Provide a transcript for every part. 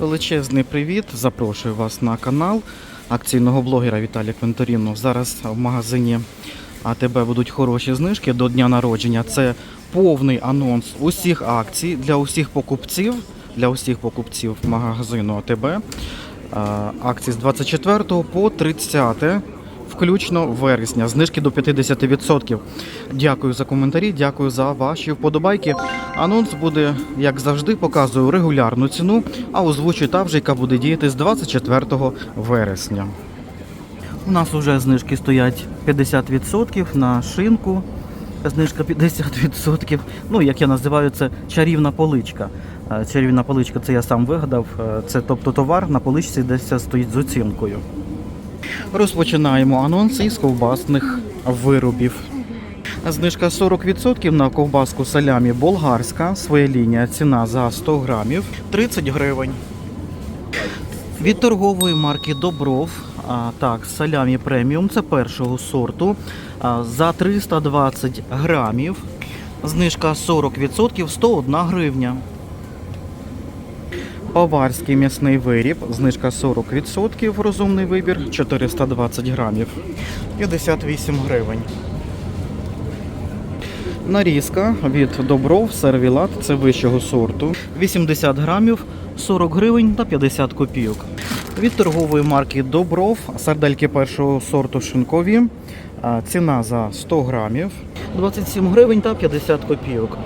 Величезний привіт! Запрошую вас на канал акційного блогера Віталія Квинторіно. Зараз в магазині АТБ будуть хороші знижки до дня народження. Це повний анонс усіх акцій для усіх покупців. Для усіх покупців магазину АТБ. Акції з 24 по 30 включно вересня. Знижки до 50%. Дякую за коментарі, дякую за ваші вподобайки. Анонс буде, як завжди, показую регулярну ціну, а озвучую та вже, яка буде діяти з 24 вересня. У нас вже знижки стоять 50% на шинку. Знижка 50%. Ну, як я називаю, це чарівна поличка. Е, Чарівна поличка це я сам вигадав. Е, Це тобто товар на поличці, де стоїть з оцінкою. Розпочинаємо анонс із ковбасних виробів. Знижка 40% на ковбаску салямі болгарська. Своя лінія ціна за 100 грамів 30 гривень. Від торгової марки Добров. А, так, салямі преміум це першого сорту. А, за 320 грамів. Знижка 40% 101 гривня. Баварський м'ясний виріб, знижка 40%, розумний вибір 420 грамів, 58 гривень. Нарізка від Добров сервілат, це вищого сорту. 80 грамів, 40 гривень та 50 копійок. Від торгової марки Добров, сардельки першого сорту шинкові. Ціна за 100 грамів, 27 гривень та 50 копійок.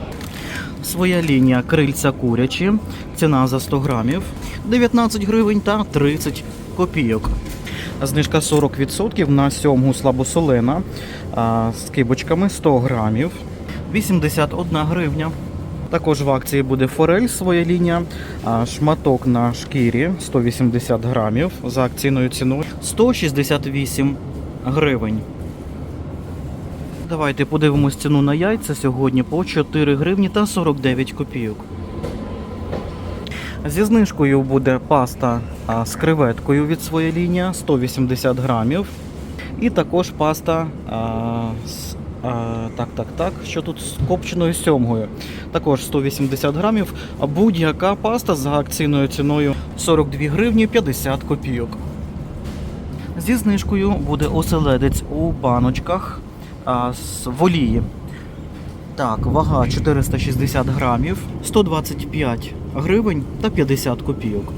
Своя лінія крильця курячі. Ціна за 100 грамів 19 гривень та 30 копійок. Знижка 40% на сьомгу слабосолена з кибочками 100 грамів 81 гривня. Також в акції буде форель, своя лінія, шматок на шкірі 180 грамів за акційною ціною 168 гривень. Давайте подивимось ціну на яйця сьогодні по 4 гривні та 49 копійок. Зі знижкою буде паста з креветкою від своєї лінії 180 грамів. І також паста а, з, а, так, так, так, що тут з копченою сьомгою. Також 180 грамів. А будь-яка паста за акційною ціною 42 гривні 50 копійок. Зі знижкою буде оселедець у баночках а, з волії. Так, вага 460 грамів, 125 гривень та 50 копійок.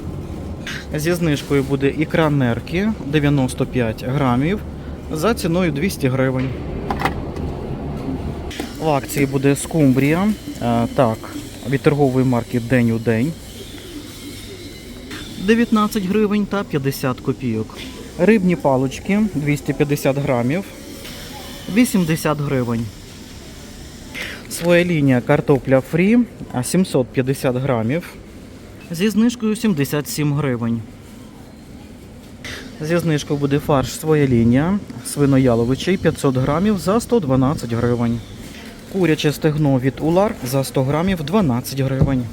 Зі знижкою буде ікра нерки 95 грамів за ціною 200 гривень. В акції буде скумбрія. а, Так, від торгової марки День у день. 19 гривень та 50 копійок. Рибні палочки 250 грамів. 80 гривень. Своя лінія картопля фрі 750 грамів. Зі знижкою 77 гривень. Зі знижкою буде фарш своя лінія свинояловичий 500 грамів за 112 гривень. Куряче стегно від Улар за 100 грамів 12 гривень.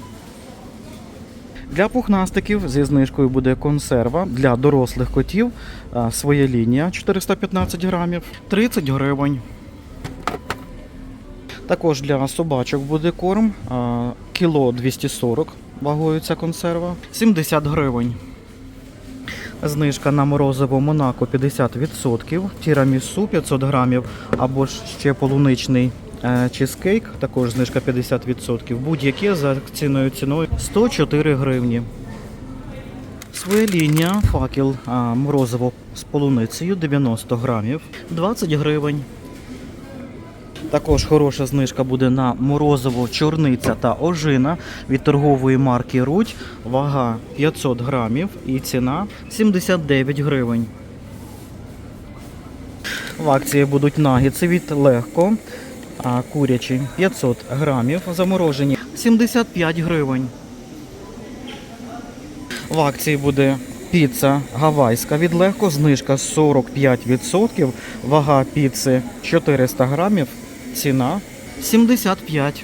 Для пухнастиків зі знижкою буде консерва для дорослих котів. Своя лінія 415 грамів 30 гривень. Також для собачок буде корм кіло 240 вагою ця консерва 70 гривень. Знижка на морозиво Монако 50%, тірамісу 500 грамів або ще полуничний е, чизкейк, також знижка 50%. Будь-яке за акційною ціною 104 гривні. Своя лінія факел а, морозиво з полуницею 90 грамів 20 гривень. Також хороша знижка буде на морозиво, чорниця та ожина від торгової марки Рудь. Вага 500 грамів і ціна 79 гривень. В акції будуть нагідці від легко. Курячі 500 грамів заморожені 75 гривень. В акції буде піца гавайська від легко, знижка 45%, вага піци 400 грамів, ціна 75.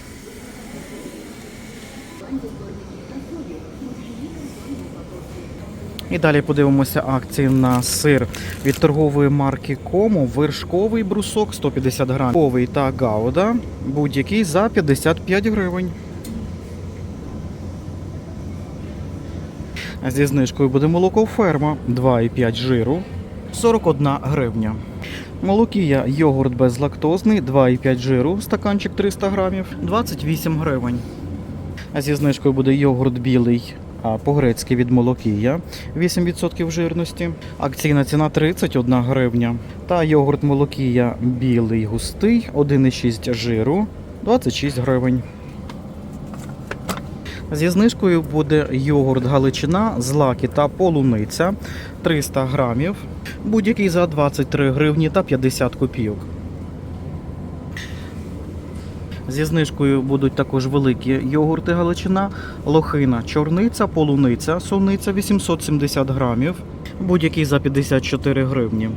І далі подивимося акції на сир від торгової марки Кому. Вершковий брусок 150 грамів. Ковий та гауда будь-який за 55 гривень. Зі знижкою буде молоко ферма 2,5 жиру 41 гривня. Молокія йогурт безлактозний 2,5 жиру, стаканчик 300 грамів 28 гривень. Зі знижкою буде йогурт білий по-грецьки від молокія 8% жирності. Акційна ціна 31 гривня. Та йогурт молокія білий густий 1,6 жиру 26 гривень. Зі знижкою буде йогурт Галичина, злаки та полуниця 300 грамів. Будь-який за 23 гривні та 50 копійок. Зі знижкою будуть також великі йогурти Галичина, лохина, чорниця, полуниця, суниця 870 грамів, будь-який за 54 гривні.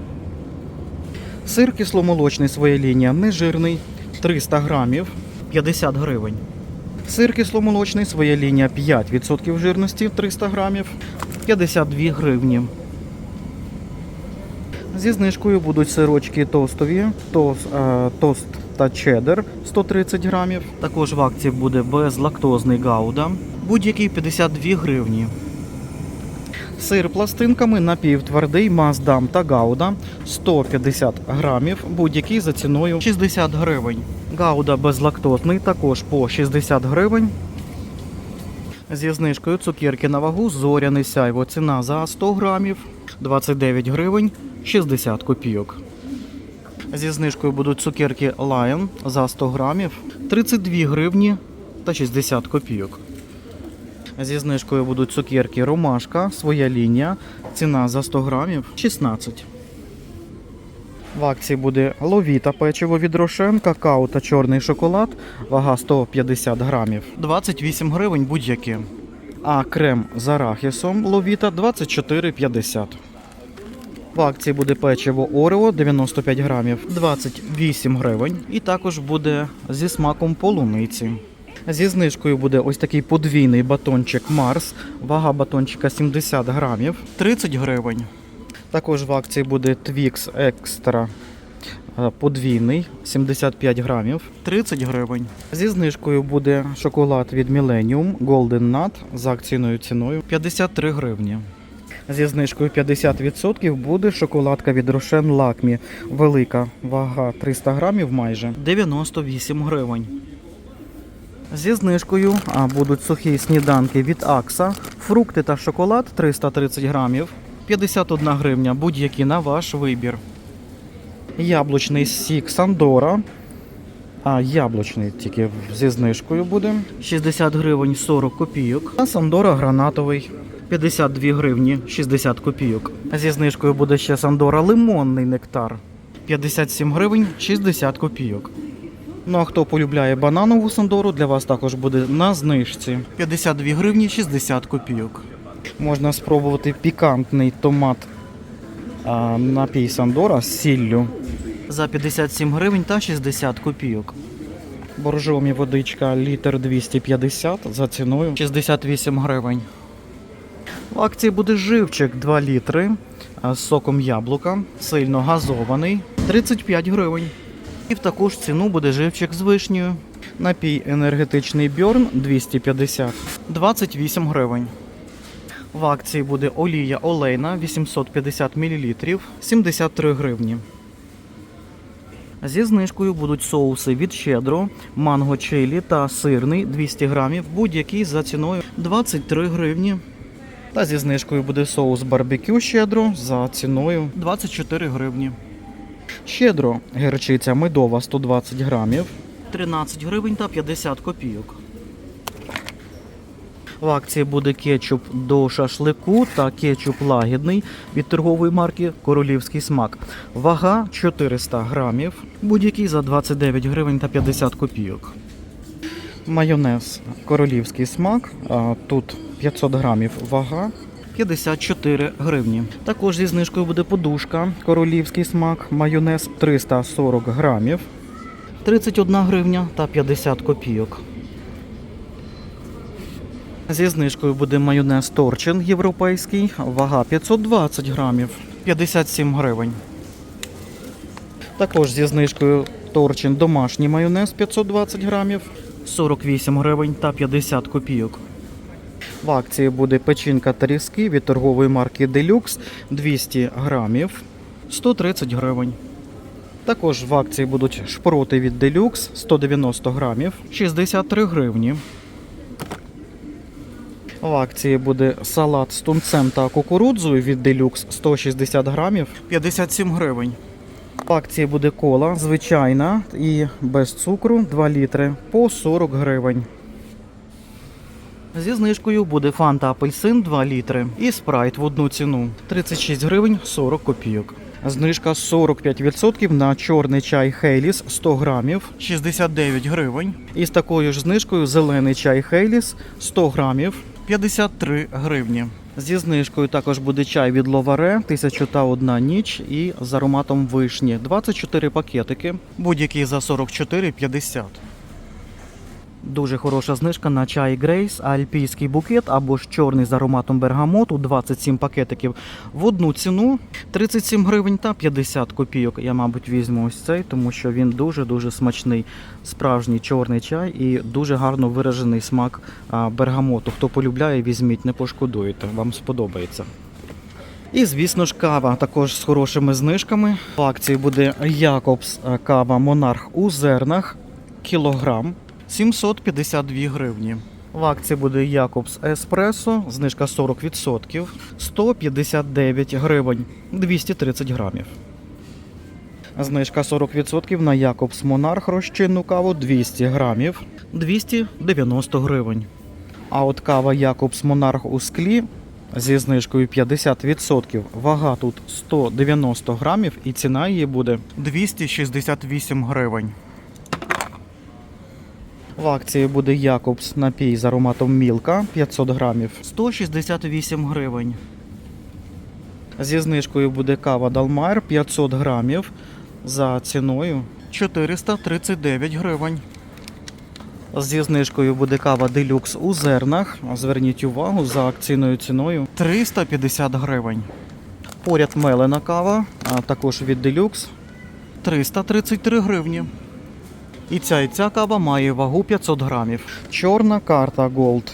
Сир кисломолочний своя лінія нежирний 300 грамів 50 гривень. Сир кисломолочний своя лінія 5% жирності 300 грамів 52 гривні. Зі знижкою будуть сирочки тостові, тос, е, тост та чеддер 130 грамів. Також в акції буде безлактозний гауда, будь-який 52 гривні. Сир пластинками напівтвердий Маздам та Гауда 150 грамів, будь-який за ціною 60 гривень. Гауда безлактозний також по 60 гривень. Зі знижкою цукерки на вагу зоряний сяйво. Ціна за 100 грамів 29 гривень 60 копійок. Зі знижкою будуть цукерки Lion за 100 грамів 32 гривні та 60 копійок. Зі знижкою будуть цукерки Ромашка, своя лінія. Ціна за 100 грамів 16. В акції буде ловіта печиво від Рошен, какао та чорний шоколад, вага 150 грамів, 28 гривень будь-які. А крем з арахісом ловіта 24,50. В акції буде печиво Орео 95 грамів, 28 гривень. І також буде зі смаком полуниці. Зі знижкою буде ось такий подвійний батончик Марс. Вага батончика 70 грамів, 30 гривень. Також в акції буде Twix Extra е, подвійний 75 грамів, 30 гривень. Зі знижкою буде шоколад від Millennium Golden Nut з акційною ціною 53 гривні. Зі знижкою 50% буде шоколадка від Рошен Лакмі. Велика вага 300 грамів майже 98 гривень. Зі знижкою будуть сухі сніданки від Акса, фрукти та шоколад 330 грамів, 51 гривня, будь-які на ваш вибір. Яблучний сік Сандора. А, яблучний тільки зі знижкою буде. 60 гривень 40 копійок. А Сандора гранатовий. 52 гривні 60 копійок. Зі знижкою буде ще Сандора лимонний нектар. 57 гривень 60 копійок. Ну а хто полюбляє бананову сандору, для вас також буде на знижці. 52 гривні 60 копійок. Можна спробувати пікантний томат а, напій сандора з сіллю. За 57 гривень та 60 копійок. Боржомі водичка літр 250 за ціною 68 гривень. В акції буде живчик 2 літри з соком яблука, сильно газований 35 гривень. І в таку ж ціну буде живчик з вишнею. Напій енергетичний Бьорн 250 28 гривень. В акції буде олія олейна 850 мл 73 гривні. Зі знижкою будуть соуси від щедро, манго чилі та сирний 200 грамів, будь-який за ціною 23 гривні. Та зі знижкою буде соус барбекю щедро за ціною 24 гривні. Щедро гірчиця медова 120 грамів 13 гривень та 50 копійок. В акції буде кетчуп до шашлику та кетчуп лагідний від торгової марки Королівський смак. Вага 400 грамів, будь-який за 29 гривень та 50 копійок. Майонез Королівський смак. а, Тут 500 грамів вага. 54 гривні. Також зі знижкою буде подушка Королівський смак, майонез 340 грамів. 31 гривня та 50 копійок. Зі знижкою буде майонез Торчин європейський, вага 520 грамів, 57 гривень. Також зі знижкою Торчин домашній майонез 520 грамів, 48 гривень та 50 копійок. В акції буде печінка та різки від торгової марки Deluxe 200 грамів 130 гривень. Також в акції будуть шпроти від Deluxe 190 грамів 63 гривні. В акції буде салат з тунцем та кукурудзою від Deluxe 160 грамів 57 гривень. В акції буде кола звичайна і без цукру 2 літри по 40 гривень. Зі знижкою буде фанта апельсин 2 літри і спрайт в одну ціну 36 гривень 40 копійок. Знижка 45% на чорний чай Хейліс 100 грамів 69 гривень. І з такою ж знижкою зелений чай Хейліс 100 грамів 53 гривні. Зі знижкою також буде чай від Ловаре 1001 ніч і з ароматом вишні 24 пакетики, будь-який за 44,50. Дуже хороша знижка на чай Грейс, альпійський букет або ж чорний з ароматом бергамоту, 27 пакетиків в одну ціну 37 гривень та 50 копійок. Я, мабуть, візьму ось цей, тому що він дуже-дуже смачний. Справжній чорний чай і дуже гарно виражений смак бергамоту. Хто полюбляє, візьміть, не пошкодуєте, вам сподобається. І, звісно ж, кава також з хорошими знижками. В акції буде Якобс кава Монарх у зернах кілограм 752 гривні. В акції буде Якобс Еспресо, знижка 40%, 159 гривень, 230 грамів. Знижка 40% на Якобс Монарх розчинну каву 200 грамів, 290 гривень. А от кава Якобс Монарх у склі зі знижкою 50%. Вага тут 190 грамів і ціна її буде 268 гривень. В акції буде Якобс напій з ароматом Мілка 500 грамів 168 гривень. Зі знижкою буде кава Далмайр 500 грамів за ціною 439 гривень. Зі знижкою буде кава Делюкс у зернах. Зверніть увагу за акційною ціною 350 гривень. Поряд мелена кава, а також від Делюкс 333 гривні. І ця і ця кава має вагу 500 грамів. Чорна карта Gold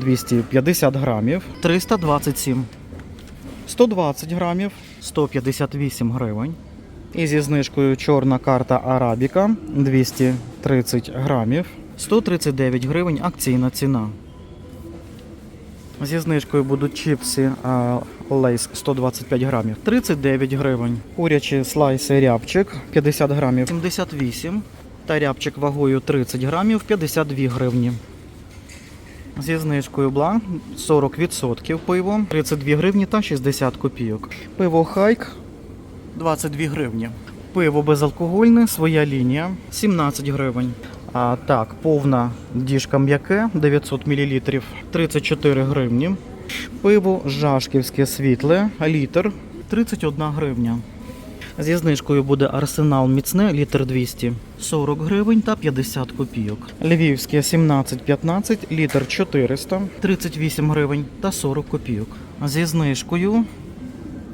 250 грамів 327. 120 грамів 158 гривень. І зі знижкою чорна карта Арабіка 230 грамів 139 гривень акційна ціна. Зі знижкою будуть чіпси Лейс 125 грамів 39 гривень. Курячі слайси рябчик 50 грамів 78 та рябчик вагою 30 грамів 52 гривні. Зі знижкою бла 40% пиво 32 гривні та 60 копійок. Пиво Хайк 22 гривні. Пиво безалкогольне, своя лінія 17 гривень. А так, повна діжка м'яке 900 мл 34 гривні. Пиво Жашківське світле, літр 31 гривня. Зі знижкою буде арсенал міцне, літр 200, 40 гривень та 50 копійок. Львівське 17,15, літр 400, 38 гривень та 40 копійок. Зі знижкою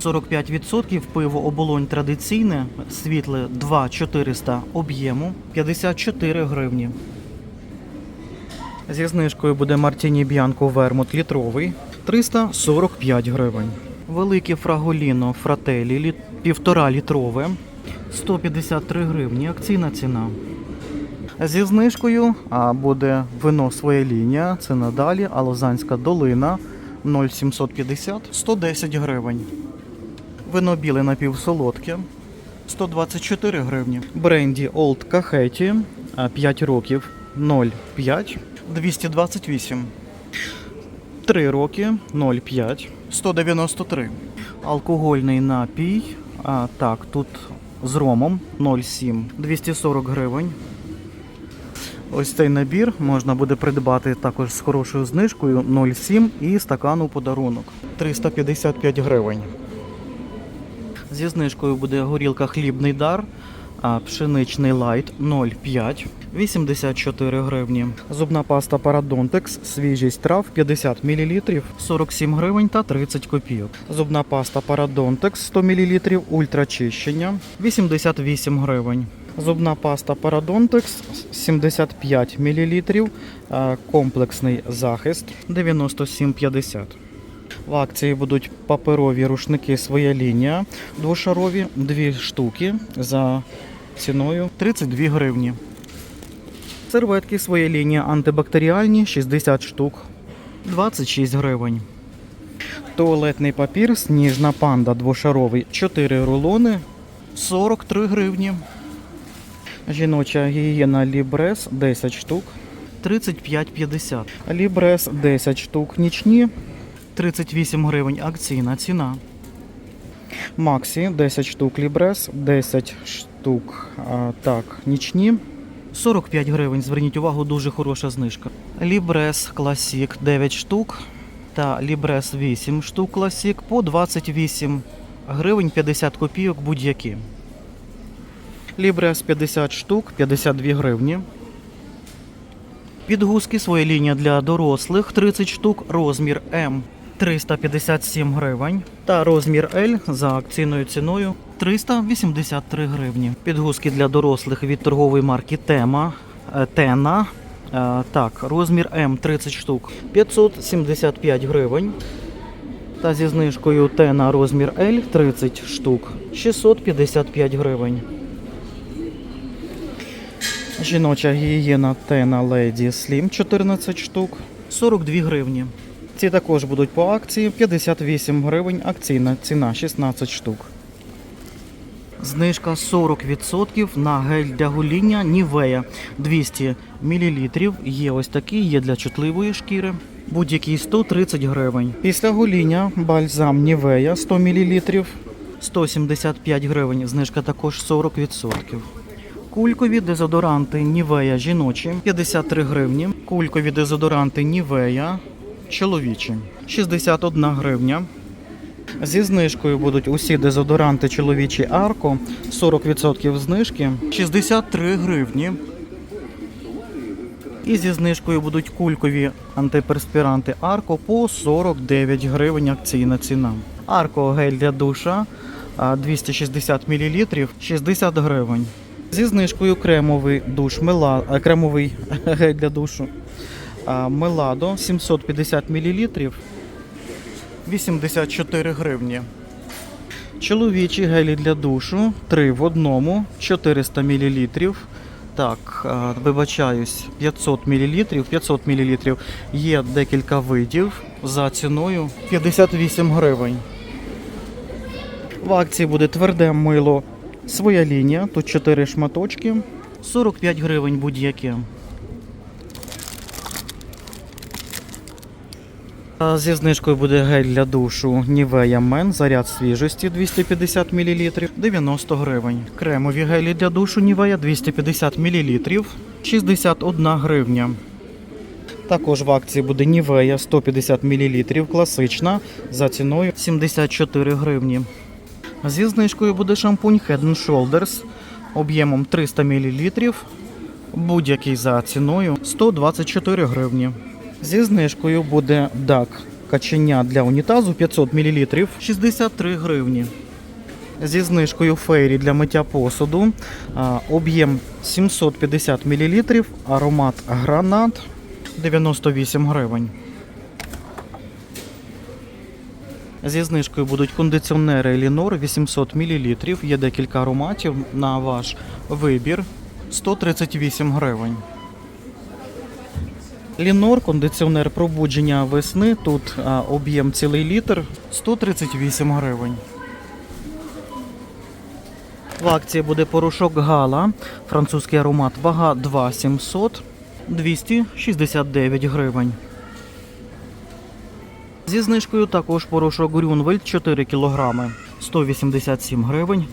45% пиво оболонь традиційне, світле 2,400 об'єму, 54 гривні. Зі знижкою буде Мартіні Б'янко Вермут літровий 345 гривень. Велике фраголіно фрателі літ... півтора літрове 153 гривні. Акційна ціна. Зі знижкою а, буде вино своя лінія. Це надалі, а Лозанська долина 0,750 110 гривень. Вино біле напівсолодке 124 гривні. Бренді Олд Кахеті 5 років 0,5 228. 3 роки 0,5 193. Алкогольний напій. А, так, тут з ромом 0,7 240 гривень. Ось цей набір можна буде придбати також з хорошою знижкою 0,7 і стакан у подарунок 355 гривень. Зі знижкою буде горілка хлібний дар, пшеничний лайт 0,5 84 гривні. Зубна паста Paradontex, свіжість трав 50 мл 47 гривень та 30 копійок. Зубна паста Paradontex 100 мл ультрачищення 88 гривень. Зубна паста Parodontex 75 мл, комплексний захист 97,50. В акції будуть паперові рушники своя лінія двошарові, дві штуки за ціною 32 гривні. Серветки своя лінія антибактеріальні 60 штук 26 гривень. Туалетний папір сніжна панда двошаровий 4 рулони 43 гривні. Жіноча гігієна Лібрес 10 штук 35,50. Лібрес 10 штук нічні 38 гривень акційна ціна. Максі 10 штук Лібрес, 10 штук а, так, нічні. 45 гривень. Зверніть увагу, дуже хороша знижка. Лібрес Класік 9 штук та Лібрес 8 штук Класік по 28 гривень 50 копійок будь-які. Лібрес 50 штук 52 гривні. Підгузки своя лінія для дорослих 30 штук, розмір М 357 гривень та розмір L за акційною ціною 383 гривні. Підгузки для дорослих від торгової марки Тема е, Тена. е, Так, розмір М 30 штук 575 гривень. Та зі знижкою Тена розмір L 30 штук 655 гривень. Жіноча гігієна Тена Lady Slim 14 штук 42 гривні. Ці також будуть по акції 58 гривень, акційна ціна 16 штук. Знижка 40% на гель для гоління Нівея 200 мл. Є ось такий, є для чутливої шкіри. Будь-який 130 гривень. Після гоління бальзам Нівея 100 мл 175 гривень. Знижка також 40%. Кулькові дезодоранти Нівея жіночі 53 гривні. Кулькові дезодоранти Нівея чоловічі 61 гривня. Зі знижкою будуть усі дезодоранти чоловічі Арко 40% знижки 63 гривні. І зі знижкою будуть кулькові антиперспіранти Арко по 49 гривень акційна ціна. Арко гель для душа 260 мл 60 гривень. Зі знижкою кремовий душ мела, кремовий гель для душу Меладо 750 мл 84 гривні. Чоловічі гелі для душу 3 в одному 400 мл. Так, вибачаюсь, 500 мл. 500 мл є декілька видів за ціною 58 гривень. В акції буде тверде мило своя лінія. Тут 4 шматочки. 45 гривень будь-яке. Зі знижкою буде гель для душу Nivea Men, заряд свіжості 250 мл, 90 гривень. Кремові гелі для душу Nivea 250 мл, 61 гривня. Також в акції буде Nivea 150 мл, класична, за ціною 74 гривні. Зі знижкою буде шампунь Head and Shoulders об'ємом 300 мл, будь-який за ціною 124 гривні. Зі знижкою буде DAC каченя для унітазу 500 мл 63 гривні. Зі знижкою фейрі для миття посуду об'єм 750 мл, аромат гранат 98 гривень. Зі знижкою будуть кондиціонери Елінор 800 мл. Є декілька ароматів на ваш вибір 138 гривень. Лінор, кондиціонер пробудження весни. Тут об'єм цілий літр 138 гривень. В акції буде порошок Гала, французький аромат, вага 2700, 269 гривень. Зі знижкою також порошок Грюнвельд 4 кг 187 гривень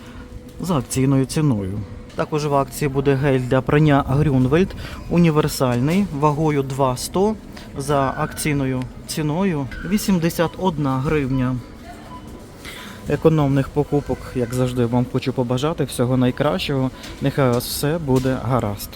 за акційною ціною. Також в акції буде гель для прання Грюнвельд універсальний вагою 2,100 за акційною ціною 81 гривня. Економних покупок, як завжди, вам хочу побажати всього найкращого. Нехай у вас все буде гаразд.